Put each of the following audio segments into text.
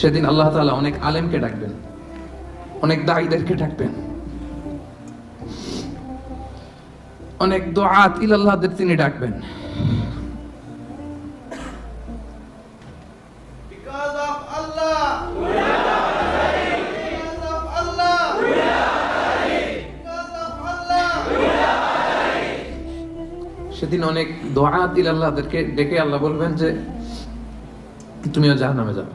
সেদিন আল্লাহ তাআলা অনেক আলেমকে ডাকবেন অনেক দায়ীদেরকে ডাকবেন। অনেক দোয়াত ইলাল্লাহদের তিনি ডাকবেন. সেদিন অনেক দোয়াত ইলাল্লাহদেরকে ডেকে আল্লাহ বলবেন যে তুমিও জাহান্নামে যাবে।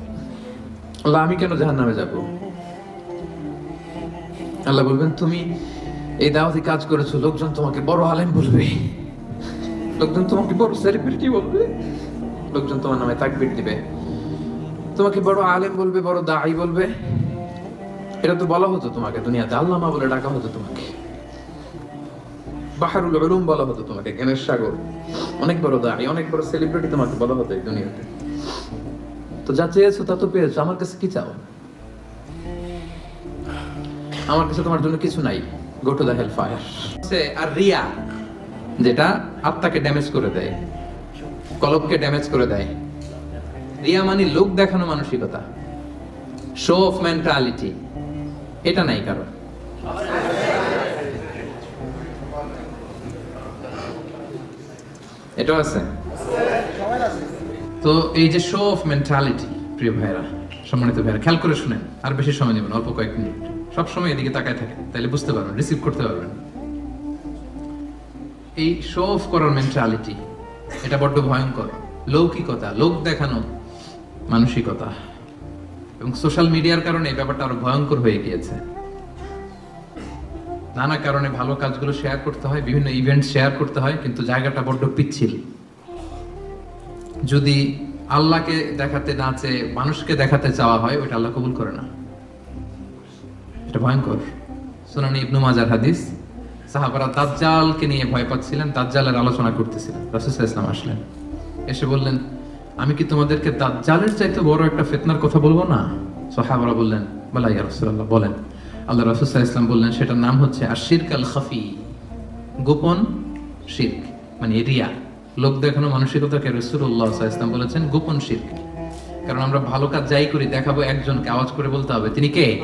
আল্লাহ, আমি কেন জাহান নামে যাব? আল্লাহ বলবেন, তুমি এই দাওয়াতি কাজ করেছ, লোকজন তোমাকে বড় আলেম বলবে। লোকজন তোমাকে বড় সেলিব্রিটি বলবে। লোকজন তোমার নামে তাকবির দিবে। তোমাকে বড় আলেম বলবে, বড় দায়ী বলবে। এটা তো বলা হতো তোমাকে, দুনিয়াতে আল্লামা বলে ডাকা হতো তোমাকে। বাহারুল উলুম বলা হতো তোমাকে জ্ঞানের সাগর। অনেক বড় দাঁড়ি অনেক বড় সেলিব্রিটি তোমাকে বলা হতো এই দুনিয়াতে। তো যা চেয়েছো তা তো পেয়েছ। আমার কাছে কি চাও? আমার কাছে তোমার জন্য কিছু নাই। Go to the hell fire আর রিয়া, যেটা আত্মাকে ড্যামেজ করে দেয়, কলবকে ড্যামেজ করে দেয়। রিয়া মানে লোক দেখানো মানসিকতা। শো অফ মেন্টালিটি এটা নাই কারণ এটাও আছে। তো এই যে শো অফ মেন্টালিটি প্রিয় ভাইরা সম্মানিত ভাইরা খেয়াল করে শুনেন, আর বেশি সময় নেবেন অল্প কয়েক মিনিট। সব সময় এদিকে তাকায় থাকেন তাহলে বুঝতে পারবেন রিসিভ করতে পারবেন। এই শো অফ করার মেন্টালিটি এটা বড্ড ভয়ঙ্কর। লৌকিকতা, লোক দেখানো, মানসিকতা। এবং সোশ্যাল মিডিয়ার কারণে এই ব্যাপারটা আরও ভয়ঙ্কর হয়ে গিয়েছে। নানা কারণে ভালো কাজগুলো শেয়ার করতে হয়, বিভিন্ন ইভেন্ট শেয়ার করতে হয়, কিন্তু জায়গাটা বড্ড পিচ্ছিল। যদি আল্লাহকে দেখাতে না চেয়ে মানুষকে দেখাতে চাওয়া হয় ওটা আল্লাহ কবুল করে না। এটা ভয়ঙ্কর। সুনানি ইবনু মাজার হাদিস, সাহাবারা দাজ্জালকে নিয়ে ভয় পাচ্ছিলেন, দাজ্জালের আলোচনা করতেছিলেন। রাসূল ইসলাম আসলেন, এসে বললেন, আমি কি তোমাদেরকে দাজ্জালের চাইতে বড় একটা ফিতনার কথা বলব না? সাহাবারা বললেন, বলা ইয়া রাসূলুল্লাহ। বলেন, আল্লাহ রাসূল ইসলাম বললেন, সেটার নাম হচ্ছে আশিরক আল খাফি গোপন শিরক মানে রিয়া। লোক দেখানো মানসিকতাকে রসুল্লাহ ইসলাম বলেছেন, গোপন শিরক। কারণ আমরা ভালো কাজ যাই করি, দেখাবো একজনকে, আওয়াজ করে বলতে হবে। তিনি কে?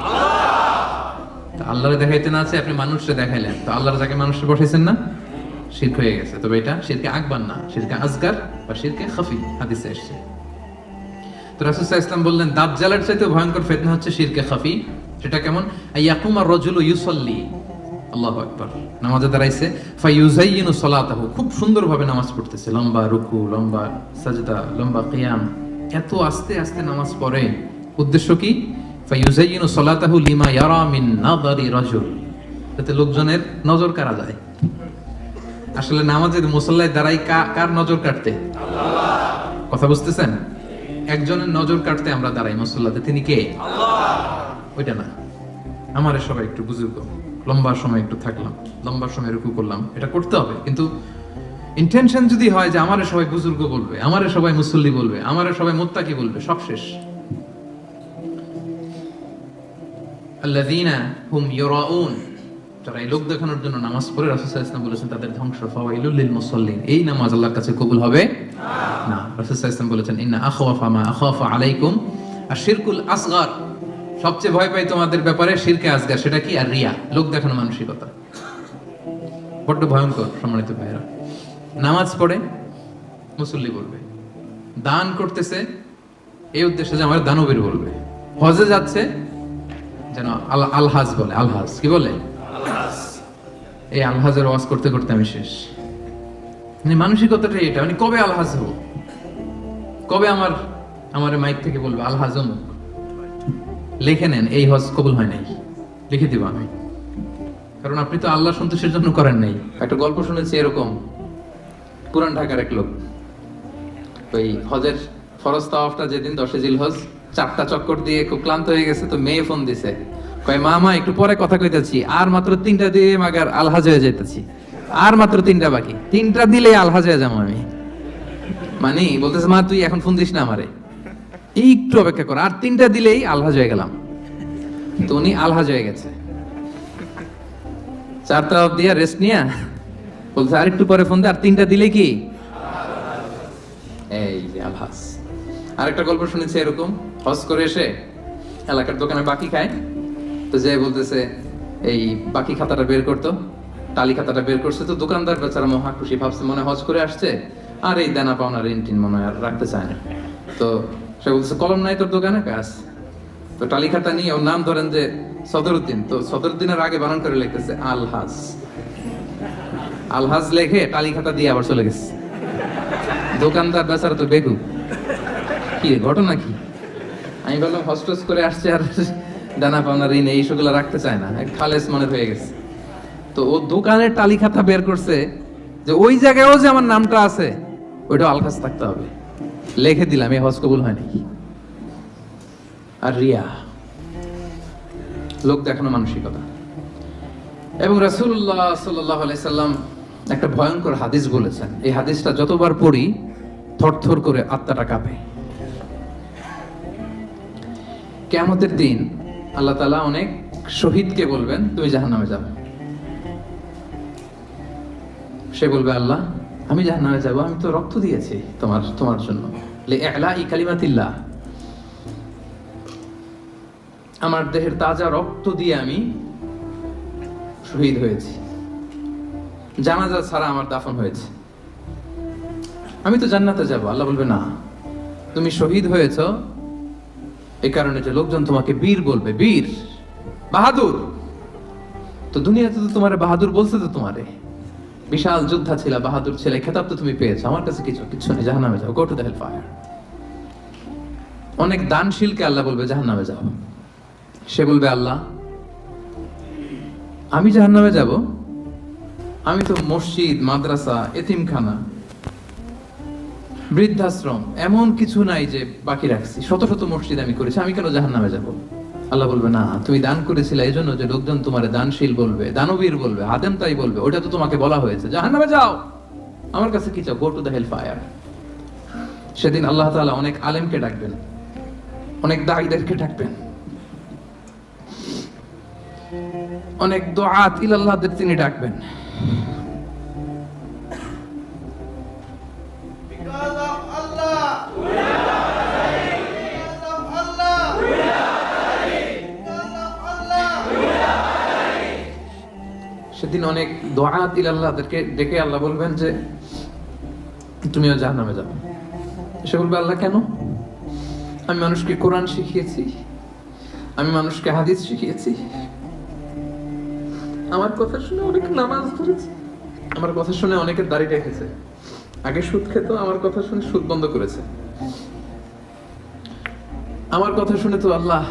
আল্লাহরে দেখাইতে না আছে, আপনি মানুষকে দেখাইলেন। তো আল্লাহর যাকে মানুষকে বসাইছেন না হয়ে গেছে। তবে এটা শিরকে আকবার না, শিরকে আজগার বা শিরকে খাফি, হাদিসে এসছে। তো রাসূল ইসলাম বললেন, দাজ্জালের চাইতে ভয়ঙ্কর ফিতনা হচ্ছে শিরকে খাফি। সেটা কেমন? ইয়াকুমার রজুলু ইউসাল্লি। আল্লাহু আকবার। নামাজে দাঁড়াইছে। ফাইয়ুজাইয়িনু সালাতাহু, খুব সুন্দরভাবে নামাজ পড়তেছে। লম্বা রুকু, লম্বা সাজদা, লম্বা কিয়াম। এত আস্তে আস্তে নামাজ পড়ে। উদ্দেশ্য কি? ফাইয়ুজাইয়িনু সালাতাহু লিমা ইয়ারা মিন নাযারি রাজুল। যাতে লোকজনের নজর কাড়া যায়? আসলে নামাজের মুসল্লায় দাঁড়াই কার নজর কাটতে? কথা বুঝতেছেন? একজনের নজর কাটতে আমরা দাঁড়াই মুসল্লাতে। তিনি কে? ওইটা না। আমারে সবাই একটু বুজুর্গ লম্বা সময় একটু থাকলাম, লম্বা সময় রুকু করলাম, এটা করতে হবে। কিন্তু ইন্টেনশন যদি হয় যে আমারে সবাই বুজুর্গ বলবে, আমারে সবাই মুসল্লি বলবে, আমারে সবাই মোত্তাকি বলবে, সব শেষ। আল্লাযীনা হুম ইউরাউন যারা এই লোক দেখানোর জন্য নামাজ পড়ে রাসূল বলেছেন তাদের ধ্বংস, ফাওয়াইলুল লিল এই নামাজ আল্লাহর কাছে কবুল হবে না। রাসূল বলেছেন, ইন্না আখওয়াফা মা আখাফা আলাইকুম আশিরকুল আসগার। সবচেয়ে ভয় পাই তোমাদের ব্যাপারে শিরকে আসগার সেটা কি? আর রিয়া লোক দেখানো মানসিকতা। বড্ড ভয়ঙ্কর সম্মানিত ভাইরা নামাজ পড়ে মুসল্লি বলবে দান করতেছে এই উদ্দেশ্যে যে আমার দানবীর বলবে। হজে যাচ্ছে যেন আলহাজ বলে আলহাজ। কি বলে? এই আলহাজের ওয়াজ করতে করতে আমি শেষ। মানে মানসিকতাটা এটা। মানে কবে আলহাজ হব? কবে আমার আমার মাইক থেকে বলবে আলহাজ অমুক? লিখে নেন, এই হজ কবুল হয় নাই। লিখে দিব আমি। কারণ আপনি তো আল্লাহ সন্তোষের জন্য করেন নাই। একটা গল্প শুনেছি এরকম। পুরান ঢাকার এক লোক। ওই হজের ফরজ তাওয়াফটা যেদিন দশে জিল হজ চারটা চক্কর দিয়ে খুব ক্লান্ত হয়ে গেছে, তো মেয়ে ফোন দিছে। কয় মামা একটু পরে কথা কইতেছি। আর মাত্র তিনটা দিয়ে মাগার আলহাজ হয়ে যাইতেছি। আর মাত্র তিনটা বাকি। তিনটা দিলেই আলহাজ হয়ে যাব আমি। মানে বলতেছে, মা, তুই এখন ফোন দিস না আমারে। একটু অপেক্ষা কর। আর তিনটা দিলেই আলহাজ হয়ে গেলাম। তো উনি আলহাজ হয়ে গেছে। চারটা অব্দি আর রেস্ট নিয়ে বলছে, আর একটু পরে ফোন দে, আর তিনটা দিলে কি? এই যে আলহাজ। আরেকটা গল্প শুনেছি এরকম। হজ করে এসে এলাকার দোকানে বাকি খায়। তো যে বলতেছে, এই বাকি খাতাটা বের করতো, টালি খাতাটা বের করছে। তো দোকানদার বেচারা মহা খুশি, ভাবছে, মনে হজ করে আসছে। আর এই দেনা পাওনা ঋণ টিন মনে হয় আর রাখতে চায় না। তো সে বলছে কলম নাই তোর দোকানে কাজ তো টালি খাতা নিয়ে ওর নাম ধরেন যে সদরুদ্দিন তো সদরুদ্দিনের আগে বানান করে লিখতেছে আলহাজ আলহাজ লেখে টালি খাতা দিয়ে আবার চলে গেছে দোকানদার বেচারা তো বেগু কি ঘটনা কি আমি বললাম হস্টেস করে আসছে আর দানা পাওনা ঋণ এই সেগুলো রাখতে চায় না খালেস মনে হয়ে গেছে তো ও দোকানের টালিখাতা বের করছে যে ওই জায়গায়ও যে আমার নামটা আছে ওইটা আলখাস থাকতে হবে লিখে দিলাম, এই হজ কবুল হয়নি আর রিয়া? লোক দেখানো মানসিকতা। এবং রাসূলুল্লাহ সাল্লাল্লাহু আলাইহি সাল্লাম একটা ভয়ঙ্কর হাদিস বলেছেন। এই হাদিসটা যতবার পড়ি, থরথর করে আত্মাটা কাঁপে। কেয়ামতের দিন আল্লাহ তালা অনেক শহীদকে বলবেন, তুমি জাহান্নামে যাবে। সে বলবে, আল্লাহ আমি জাহান্নামে যাব, আমি তো রক্ত দিয়েছি তোমার তোমার জন্য। কালিমাতিল্লাহ। আমার দেহের তাজা রক্ত দিয়ে আমি শহীদ হয়েছি। জানাজা ছাড়া আমার দাফন হয়েছে। আমি তো জান্নাতে যাব, আল্লাহ বলবে, না, তুমি শহীদ হয়েছ এই কারণে যে লোকজন তোমাকে বীর বলবে, বীর, বাহাদুর। তো দুনিয়াতে তো তোমার বাহাদুর বলছে তো তোমারে। বিশাল যোদ্ধা ছিল, বাহাদুর ছেলে, খেতাব তো তুমি পেয়েছ। আমার কাছে কিছু কিছু নেই, জাহান্নামে যাও। Go to the hell fire অনেক দানশীলকে আল্লাহ বলবে, জাহান্নামে যাও। সে বলবে, আল্লাহ, আমি জাহান্নামে যাব। আমি তো মসজিদ, মাদ্রাসা, এতিমখানা, বৃদ্ধাশ্রম, এমন কিছু নাই যে বাকি রাখছি। শত শত মসজিদ আমি করেছি, আমি কেন জাহান্নামে যাব? আল্লাহ বলবে, না, তুমি দান করেছিলে এই জন্য যে লোকজন তোমার দানশীল বলবে, দানবীর বলবে আদেম তাই বলবে ওটা তো তোমাকে বলা হয়েছে। জাহান্নামে যাও। আমার কাছে কি চাও? Go to the hell fire সেদিন আল্লাহ তাআলা অনেক আলেমকে ডাকবেন, অনেক দায়ীদেরকে ডাকবেন। অনেক দোয়াত ইলাল্লাহদের তিনি ডাকবেন। সেদিন অনেক দোয়াত ইলাল্লাহদেরকে ডেকে আল্লাহ বলবেন যে, তুমিও জাহান্নামে যাবে সে বলবে, আল্লাহ, কেন? আমি মানুষকে কোরআন শিখিয়েছি, আমি মানুষকে হাদিস শিখিয়েছি। আমার কথা শুনে অনেক নামাজ ধরেছে আমার কথা শুনে অনেকের দাড়ি রেখেছে আগে সুদ খেত, আমার কথা শুনে সুদ বন্ধ করেছে। আমার কথা শুনে তো আল্লাহ,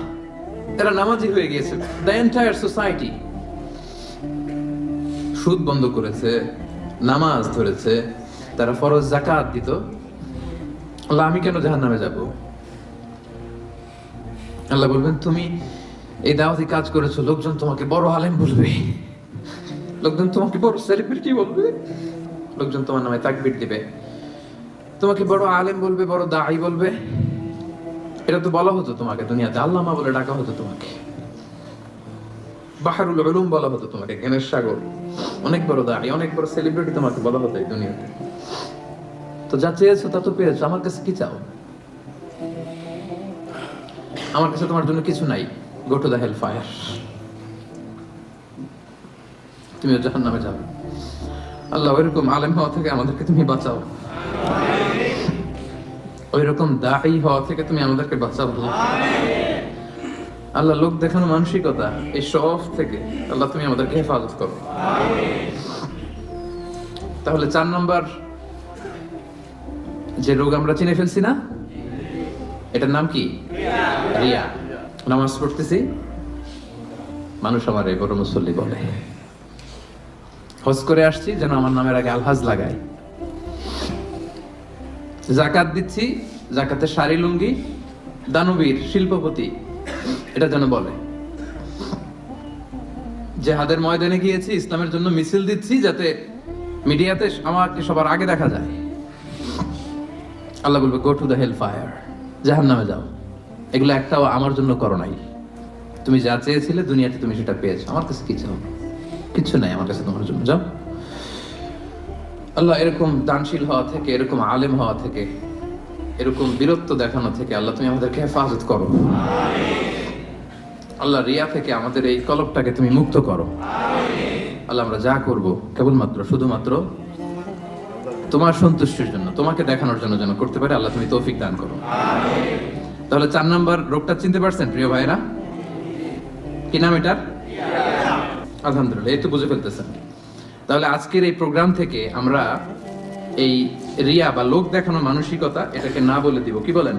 এরা নামাজি হয়ে গিয়েছে। দ্য এন্টায়ার সোসাইটি সুদ বন্ধ করেছে, নামাজ ধরেছে, তারা ফরজ জাকাত দিত, আল্লাহ আমি কেন জাহান্নামে যাব? আল্লাহ বলবেন, তুমি এই দাওয়াতি কাজ করেছ, লোকজন তোমাকে বড় আলেম বলবে। লোকজন তোমাকে বড় সেলিব্রিটি বলবে। লোকজন তোমার নামে তাকবির দিবে। তোমাকে বড় আলেম বলবে, বড় দাই বলবে। এটা তো বলা হতো তোমাকে, দুনিয়াতে আল্লামা বলে ডাকা হতো তোমাকে। বাহারুল উলুম বলা হতো তোমাকে জ্ঞানের সাগর। অনেক বড় দাঁড়ি, অনেক বড় সেলিব্রিটি তোমাকে বলা হতো এই দুনিয়াতে। তো যা চেয়েছো তা তো পেয়েছ, আমার কাছে কি চাও? আমার কাছে তোমার জন্য কিছু নাই go to the hell fire তুমিও জাহান নামে যাবে। আল্লাহ ওইরকম আলেম হওয়া থেকে আমাদেরকে তুমি বাঁচাও। ওইরকম দায়ী হওয়া থেকে তুমি আমাদেরকে বাঁচাও। আল্লাহ। লোক দেখানো মানসিকতা এই শখ থেকে আল্লাহ তুমি আমাদেরকে হেফাজত করো। তাহলে চার নম্বর, যে রোগ আমরা চিনে ফেলছি না, এটার নাম কি? রিয়া। নামাজ পড়তেছি, মানুষ আমার এই বড় মুসল্লি বলে। হজ করে আসছি, যেন আমার নামের আগে আলহাজ লাগায় জাকাত দিচ্ছি জাকাতে শাড়ি, লুঙ্গি, দানবীর, শিল্পপতি। এটা যেন বলে। জেহাদের ময়দানে গিয়েছি, ইসলামের জন্য মিছিল দিচ্ছি যাতে মিডিয়াতে আমাকে সবার আগে দেখা যায়। আল্লাহ বলবে go to the hell fire জাহান নামে যাও। এগুলো একটাও আমার জন্য করো নাই। তুমি যা চেয়েছিলে, দুনিয়াতে তুমি সেটা পেয়েছ। আমার কাছে কিছু কিছু নাই আমার কাছে তোমার জন্য। যাও। আল্লাহ এরকম দানশীল হওয়া থেকে, এরকম আলেম হওয়া থেকে, এরকম বীরত্ব দেখানো থেকে আল্লাহ তুমি আমাদেরকে হেফাজত করো। আল্লাহ রিয়া থেকে আমাদের এই কলবটাকে তুমি মুক্ত করো। আল্লাহ, আমরা যা করব কেবলমাত্র, শুধুমাত্র তোমার সন্তুষ্টির জন্য, তোমাকে দেখানোর জন্য যেন করতে পারে, আল্লাহ তুমি তৌফিক দান করো। তাহলে চার নাম্বার রোগটা চিনতে পারছেন, প্রিয় ভাইরা কি নাম এটার? আলহামদুলিল্লাহ, এই তো বুঝে ফেলতেছেন। তাহলে আজকের এই প্রোগ্রাম থেকে আমরা এই রিয়া বা লোক দেখানো মানসিকতা এটাকে না বলে দিব। কি বলেন?